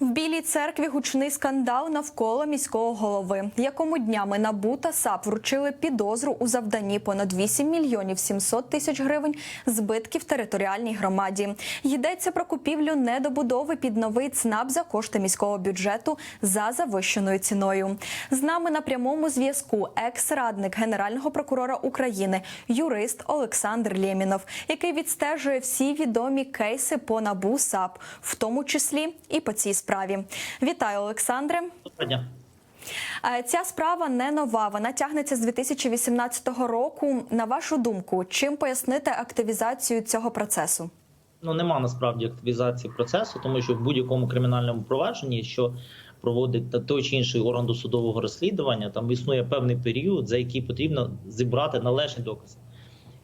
В Білій церкві гучний скандал навколо міського голови, якому днями НАБУ та САП вручили підозру у завданні понад 8 мільйонів 700 тисяч гривень збитків територіальній громаді. Йдеться про купівлю недобудови під новий ЦНАП за кошти міського бюджету за завищеною ціною. З нами на прямому зв'язку екс-радник генерального прокурора України, юрист Олександр Лємінов, який відстежує всі відомі кейси по НАБУ САП, в тому числі і по цій справі. Вітаю, Олександре. Доброго. Е, Ця справа не нова. Вона тягнеться з 2018 року. На вашу думку, чим пояснити активізацію цього процесу? Ну нема насправді активізації процесу, тому що в будь-якому кримінальному провадженні, що проводить той чи інший орган досудового розслідування, там існує певний період, за який потрібно зібрати належні докази.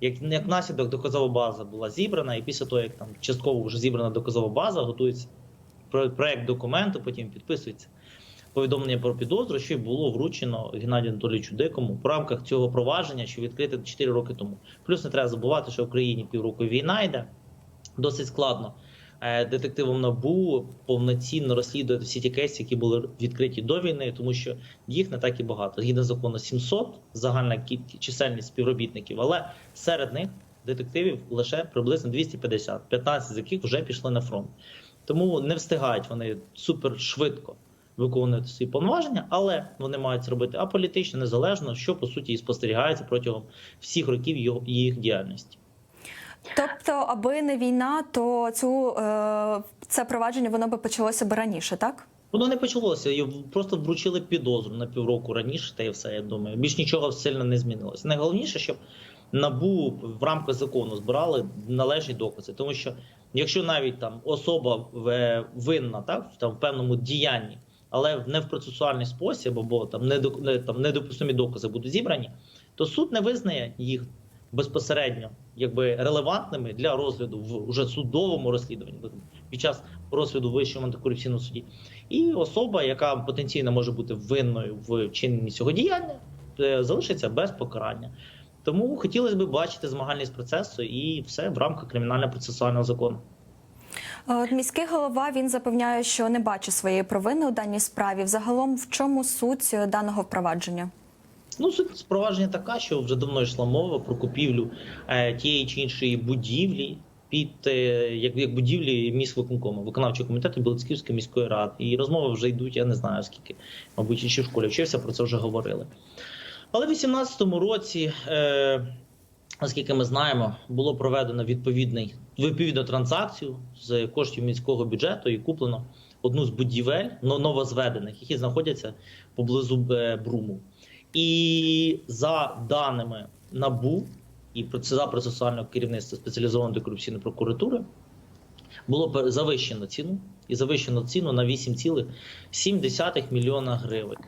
Як, як наслідок доказова база була зібрана, і після того, як там частково вже зібрана доказова база, готується проект документу, потім підписується повідомлення про підозру, що й було вручено Геннадію Анатолійовичу Дикому в рамках цього провадження, що відкрите 4 роки тому. Плюс не треба забувати, що в Україні півроку війна йде. Досить складно е, детективам НАБУ повноцінно розслідувати всі ті кейси, які були відкриті до війни, тому що їх не так і багато. Згідно закону 700, загальна кількість чисельність співробітників, але серед них детективів лише приблизно 250, 15 з яких вже пішли на фронт. Тому не встигають вони супер швидко виконувати свої повноваження, але вони мають це робити аполітично, незалежно, що по суті і спостерігається протягом всіх років його їх діяльності. Тобто, аби не війна, то цю е, це провадження воно би почалося б раніше, так? Воно не почалося, їй просто вручили підозру на півроку раніше, та і все, я думаю. Більш нічого сильно не змінилося. Найголовніше, щоб набу в рамках закону збирали належні докази, тому що якщо навіть там особа винна, так там в певному діянні, але не в процесуальний спосіб, або там не там недопустимі докази будуть зібрані, то суд не визнає їх безпосередньо якби релевантними для розгляду в уже судовому розслідуванні під час розгляду в вищому антикорупційному суді. І особа, яка потенційно може бути винною в вчиненні цього діяння, е, залишиться без покарання. Тому хотілося б бачити змагальність процесу і все в рамках кримінально-процесуального закону. Е, міський голова він запевняє, що не бачить своєї провини у даній справі. Взагалом, в чому суть е, даного впровадження? Ну, суть спровадження така, що вже давно йшла мова про купівлю е, тієї чи іншої будівлі під як, як будівлі міськвиконкому, виконавчого комітету Білоцьківської міської ради. І розмови вже йдуть, я не знаю скільки, мабуть, ще в школі вчився, про це вже говорили. Але в 2018 році, е, наскільки ми знаємо, було проведено відповідний, відповідну транзакцію з коштів міського бюджету і куплено одну з будівель новозведених, які знаходяться поблизу е, Бруму. І за даними НАБУ і за процесуального керівництва спеціалізованої антикорупційної прокуратури було завищено ціну і завищено ціну на 8,7 мільйона гривень.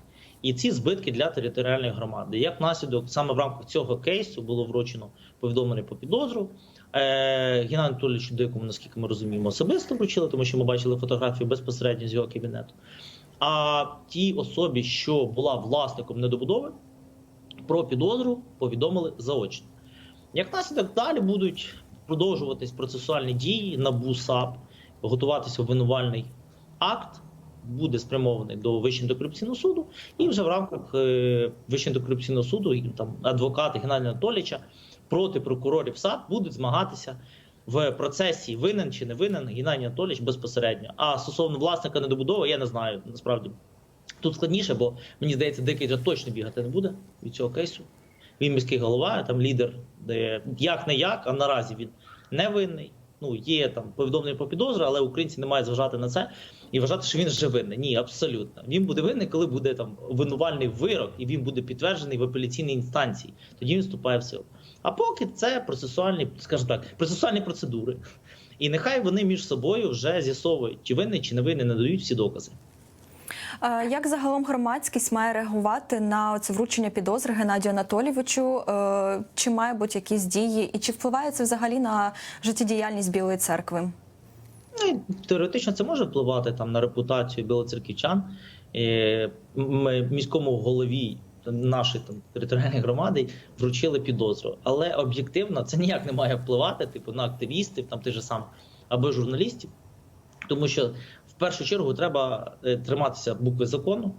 І ці збитки для територіальної громади. Як наслідок, саме в рамках цього кейсу було вручено повідомлення по підозру. Е, Геннадію Анатолійовичу Дикому, наскільки ми розуміємо, особисто вручили, тому що ми бачили фотографію безпосередньо з його кабінету. А тій особі, що була власником недобудови, про підозру повідомили заочно. Як наслідок, далі будуть продовжуватись процесуальні дії НАБУ САП, готуватися обвинувальний акт, буде спрямований до Вищого антикорупційного суду, і вже в рамках е, Вищого антикорупційного суду і там адвокати Геннадія Анатолійовича проти прокурорів САП будуть змагатися в процесі винен чи не винен Геннадій Анатолійович безпосередньо. А стосовно власника недобудови, я не знаю насправді. Тут складніше, бо мені здається, дикий вже точно бігати не буде від цього кейсу. Він міський голова, там лідер, де як не як, а наразі він не винний. Ну, є там повідомлення про підозру, але українці не мають зважати на це і вважати, що він вже винний. Ні, абсолютно. Він буде винний, коли буде там винувальний вирок, і він буде підтверджений в апеляційній інстанції. Тоді він вступає в силу. А поки це процесуальні, скажімо так, процесуальні процедури. І нехай вони між собою вже з'ясовують, чи винний, чи не винний, надають всі докази. Як загалом громадськість має реагувати на це вручення підозри Геннадію Анатолійовичу? Е, Чи має бути якісь дії, і чи впливає це взагалі на життєдіяльність Білої церкви? Ну, теоретично це може впливати там на репутацію білоцерківчан. Е, Ми міському голові нашої там територіальної громади вручили підозру, але об'єктивно це ніяк не має впливати, типу, на активістів, там ти же сам або журналістів, тому що першу чергу треба е, триматися букви закону,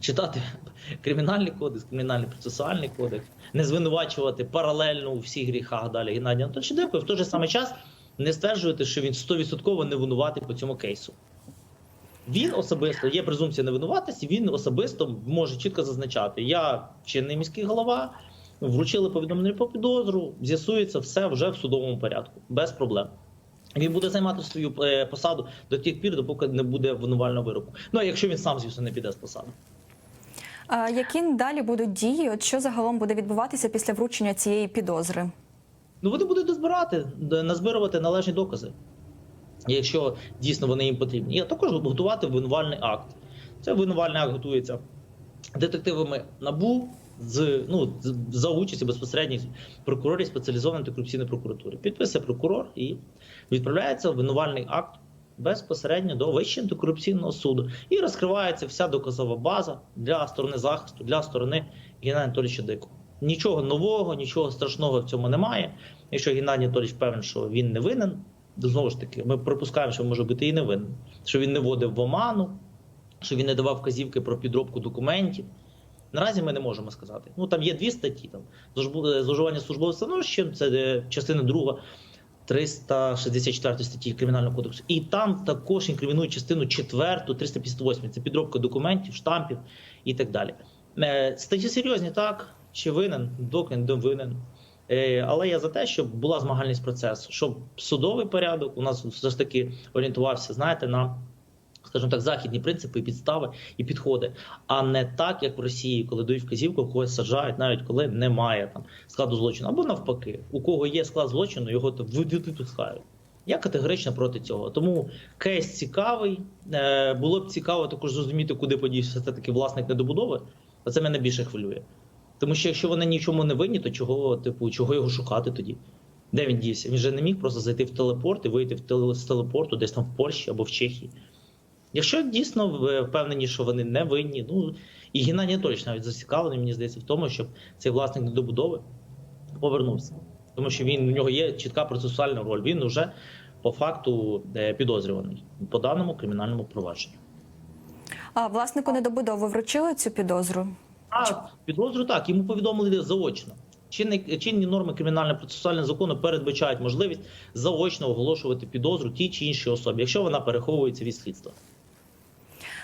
читати кримінальний кодекс, кримінальний процесуальний кодекс, не звинувачувати паралельно у всіх гріхах далі Геннадія Дебко, і в той же самий час не стверджувати, що він 100% не винуватий по цьому кейсу. Він особисто є презумпція невинуватості, він особисто може чітко зазначати: я чинний міський голова, вручили повідомлення про підозру, з'ясується все вже в судовому порядку, без проблем. Він буде займати свою е, посаду до тих пір, допоки не буде винувального вироку. Ну а якщо він сам, звісно, не піде з посади. А які далі будуть дії? От що загалом буде відбуватися після вручення цієї підозри? Ну вони будуть дозбирати, назбирувати належні докази, якщо дійсно вони їм потрібні. І також готувати винувальний акт. Це винувальний акт готується детективами НАБУ з ну за участі безпосередніх прокурорів спеціалізованої антикорупційної прокуратури. Підписує прокурор і відправляється винувальний акт безпосередньо до Вищого антикорупційного суду. І розкривається вся доказова база для сторони захисту, для сторони Геннадія Анатолійовича Дикого. Нічого нового, нічого страшного в цьому немає. Якщо Геннадій Анатолійович певен, що він не винен, то знову ж таки, ми припускаємо, що може бути і не винен, що він не вводив в оману, що він не давав вказівки про підробку документів. Наразі ми не можемо сказати. Ну там є дві статті: там зловжбу- зловживання службовим становищем, це е, частина друга 364 статті Кримінального кодексу. І там також інкримінують частину 4, 358, це підробка документів, штампів і так далі. Е, Статті серйозні, так, чи винен, доки не винен. Е, Але я за те, щоб була змагальність процесу, щоб судовий порядок у нас все ж таки орієнтувався, знаєте, на скажімо так, західні принципи, підстави і підходи, а не так, як в Росії, коли дають вказівку, когось саджають, навіть коли немає там складу злочину, або навпаки, у кого є склад злочину, його випускають. Я категорично проти цього. Тому кейс цікавий. Е, Було б цікаво також зрозуміти, куди подівся все таки власник недобудови. А це мене більше хвилює. Тому що якщо вони нічому не винні, то чого, типу, чого його шукати тоді? Де він дівся? Він же не міг просто зайти в телепорт і вийти в теле- з телепорту десь там в Польщі або в Чехії. Якщо дійсно впевнені, що вони не винні, ну і Геннадій Анатолійович навіть зацікавлений, мені здається, в тому, щоб цей власник недобудови повернувся. Тому що він у нього є чітка процесуальна роль. Він вже по факту е, підозрюваний по даному кримінальному провадженню. А власнику недобудови вручили цю підозру? А підозру так, йому повідомили заочно. Чинні, чинні норми кримінального процесуального закону передбачають можливість заочно оголошувати підозру тій чи іншій особі, якщо вона переховується від слідства.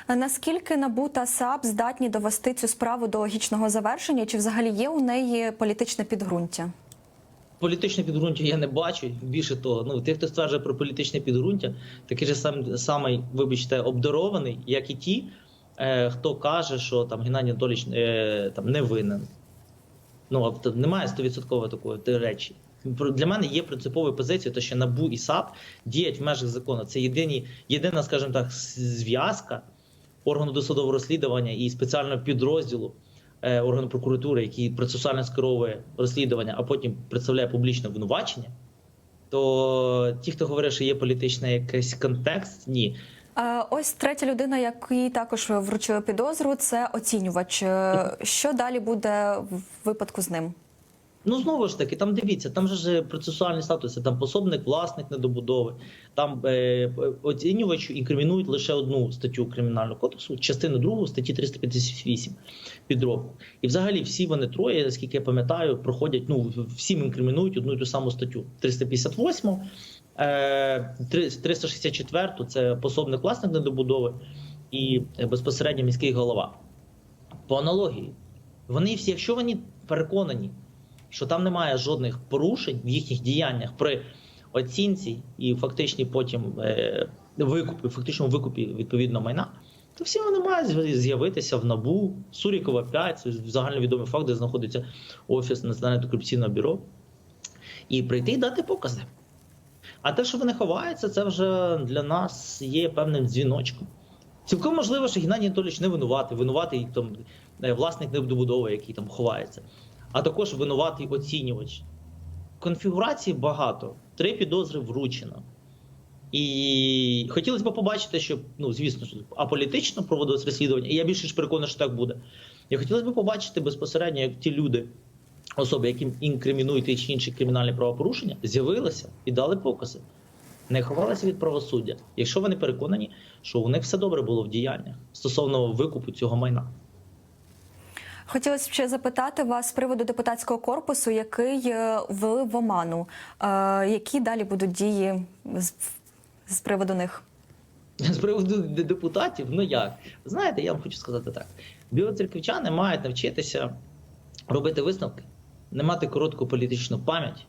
Наскільки НАБУ та САП здатні довести цю справу до логічного завершення? Чи взагалі є у неї політичне підґрунтя? Політичне підґрунтя я не бачу. Більше того, ну тих, хто стверджує про політичне підґрунтя, такий же сам самий, вибачте, обдарований, як і ті, е, хто каже, що там Геннадій Анатолійович е, там не винен. Ну а немає стовідсотково такої речі. Для мене є принциповою позицією, те, що НАБУ і САП діють в межах закону. Це єдині, єдина, скажімо так, зв'язка органу досудового розслідування і спеціального підрозділу е, органу прокуратури, який процесуально скеровує розслідування, а потім представляє публічне обвинувачення. То ті, хто говорить, що є політичний якийсь контекст, ні. Ось третя людина, якій також вручили підозру, це оцінювач. Е, Що далі буде в випадку з ним? Ну знову ж таки, там дивіться, там же ж процесуальні статуси, там пособник, власник недобудови, там е, оцінювачу інкримінують лише одну статтю кримінального кодексу, частину другу статті 358 підробку. І взагалі всі вони троє, наскільки я пам'ятаю, проходять. Ну всім інкримінують одну і ту саму статтю 358, е, 364 – це пособник власник недобудови і е, безпосередньо міський голова. По аналогії, вони всі, якщо вони переконані що там немає жодних порушень в їхніх діяннях при оцінці і фактичній потім е, викупі, фактичному викупі відповідно майна, то всі вони мають з'явитися в НАБУ, Сурікова 5, це загальновідомий факт, де знаходиться офіс Національного антикорупційного бюро, і прийти і дати покази. А те, що вони ховаються, це вже для нас є певним дзвіночком. Цілком можливо, що Геннадій Анатолійович не винуватий, винуватий там е, власник недобудови, який там ховається, а також винуватий оцінювач. Конфігурацій багато, три підозри вручено. І хотілося б побачити, щоб, ну, звісно, що аполітично проводилось розслідування, і я більше ж переконаний, що так буде. І хотілося б побачити безпосередньо, як ті люди, особи, яким інкримінують ті чи інші кримінальні правопорушення, з'явилися і дали покази. не ховалися від правосуддя, якщо вони переконані, що у них все добре було в діяннях стосовно викупу цього майна. Хотілося б ще запитати вас з приводу депутатського корпусу, який е, ввели в оману. Е, Які далі будуть дії з, приводу них? З приводу депутатів, ну як? Знаєте, я вам хочу сказати так: білоцерківчани мають навчитися робити висновки, не мати коротку політичну пам'ять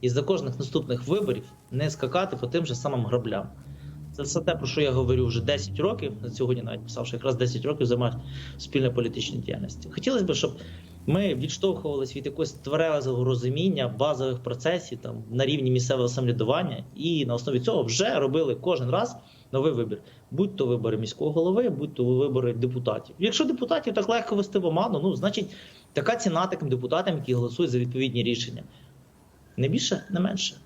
і за кожних наступних виборів не скакати по тим же самим граблям. Це все те, про що я говорю вже 10 років. Сьогодні навіть писав, що якраз 10 років займають спільна політична діяльність. Хотілося б, щоб ми відштовхувалися від якогось тверезого розуміння базових процесів там на рівні місцевого самоврядування, і на основі цього вже робили кожен раз новий вибір. Будь то вибори міського голови, будь то вибори депутатів. Якщо депутатів так легко вести в оману, ну значить така ціна таким депутатам, які голосують за відповідні рішення. Не більше, не менше.